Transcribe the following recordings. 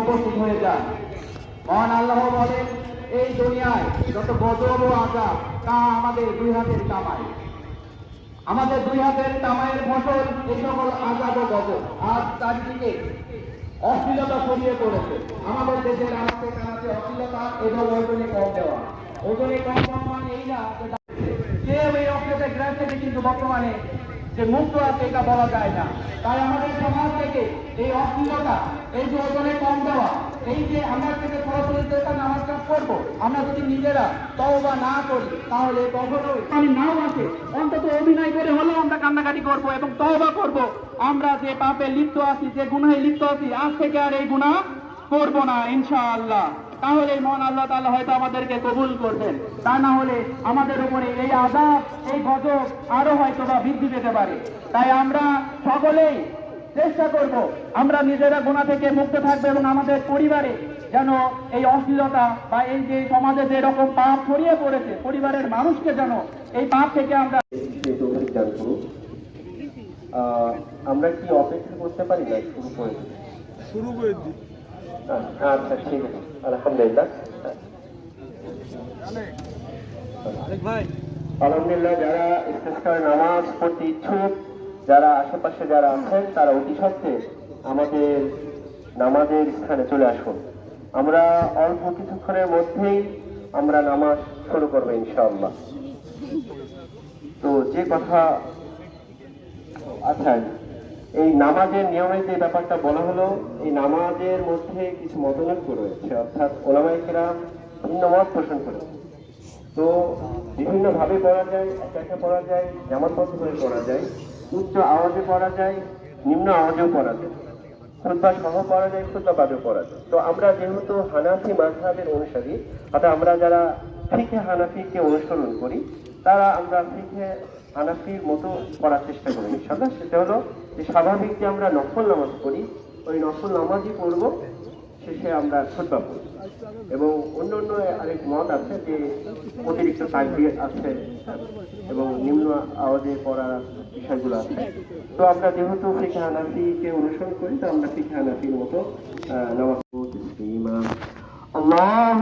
উপস্থিত হয়ে যান। মহান আল্লাহ বলেন, এই দুনিয়ায় যত গজব ও আজাব তা আমাদের দুই হাতের কামাই। আমাদের দুই হাতের কামাইয়ের ফসল এই সকল আজাব ও গজব। আজ চারিদিকে অশ্লীলতা ছড়িয়ে পড়েছে। আমাদের দেশের আনাচে কানাচে অশ্লীলতা এবং ওজনে কম দেওয়া। ওজনে কম কম মানে এই না কেউ এই অশ্লীলতার গ্রাস থেকে কিন্তু বর্তমানে যে মুক্ত আছে এটা বলা যায় না। তাই আমাদের সমাজ থেকে এই অশ্লীলতা এই যে ওজনে কম দেওয়া, এই যে আমরা থেকে সরাসরি নামাজ কাজ করব, আমরা যদি নিজেরা তওবা না করি, তাহলে কখনোই আমি নাও আসে অন্তত অভিনয় করে হলেও আমরা কান্নাকাটি করব এবং তওবা করব। আমরা যে পাপে লিপ্ত আছি, যে গুনাহে লিপ্ত আছি, আজ থেকে আর এই গুনাহ করব না, ইনশাআল্লাহ। তাহলে মন আল্লাহ তাআলা হয়তো আমাদেরকে কবুল করবেন। তা না হলে আমাদের উপরে এই আজাব এই গজব আরও হয়তো বা বৃদ্ধি পেতে পারে। তাই আমরা সকলেই চেষ্টা করব আমরা নিজেরা গুণা থেকে মুক্ত থাকব এবং আমাদের পরিবারে যেন এই অশ্লীলতা বা এই যে সমাজে যে রকম পাপ ছড়িয়ে পড়েছে পরিবারের মানুষকে যেন এই পাপ থেকে আমরা আমরা কি অপেক্ষা করতে পারি না? শুরু করে? শুরু করে দিই আলহামদুলিল্লাহ, যারা ইস্তেস্কার নামাজ পড়তে ইচ্ছুক, যারা আশেপাশে যারা আছেন, তারা অতি সত্ত্বে আমাদের নামাজের স্থানে চলে আসুন। আমরা অল্প কিছুক্ষণের মধ্যেই আমরা নামাজ শুরু করব, ইনশাআল্লাহ। তো যে কথা আচ্ছা এই নামাজের নিয়মের যে ব্যাপারটা বলা হলো, এই নামাজের মধ্যে কিছু মতনৈক্য রয়েছে। অর্থাৎ ওলামাইকেরা ভিন্ন মত পোষণ করেছে তো বিভিন্ন ভাবে পড়া যায়, একা একা পড়া যায়, জামাতবদ্ধ করে পড়া যায়, উচ্চ আওয়াজে পড়া যায়, নিম্ন আওয়াজেও পড়া যায়। খুদ্া সহ পড়া যায় খুদ্া বাদেও পড়া যায়। তো আমরা যেহেতু হানাফি মাঝহাবের অনুসারী, অর্থাৎ আমরা যারা ফিখে হানাফিকে অনুসরণ করি তারা আমরা ফিখে হানাফির মতো পড়ার চেষ্টা করি ইনশাল্লাহ সেটা হলো যে স্বাভাবিক যে আমরা নফল নামাজ পড়ি ওই নফল নামাজই পড়বো শেষে আমরা খুদ্া পড়ব এবং অন্য অন্য আরেক মত আছে যে অতিরিক্ত তাকবির আছে এবং নিম্ন আওয়াজে পড়ার বিষয়গুলো আছে তো আমরা যেহেতু ফিকে হানাফিকে অনুসরণ করি তো আমরা ফিকে হানাফির মতো আহ, নামাজ পড়তে ইমাম اللهم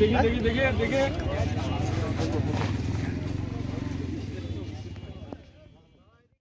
দেখি দেখি দেখি দেখি।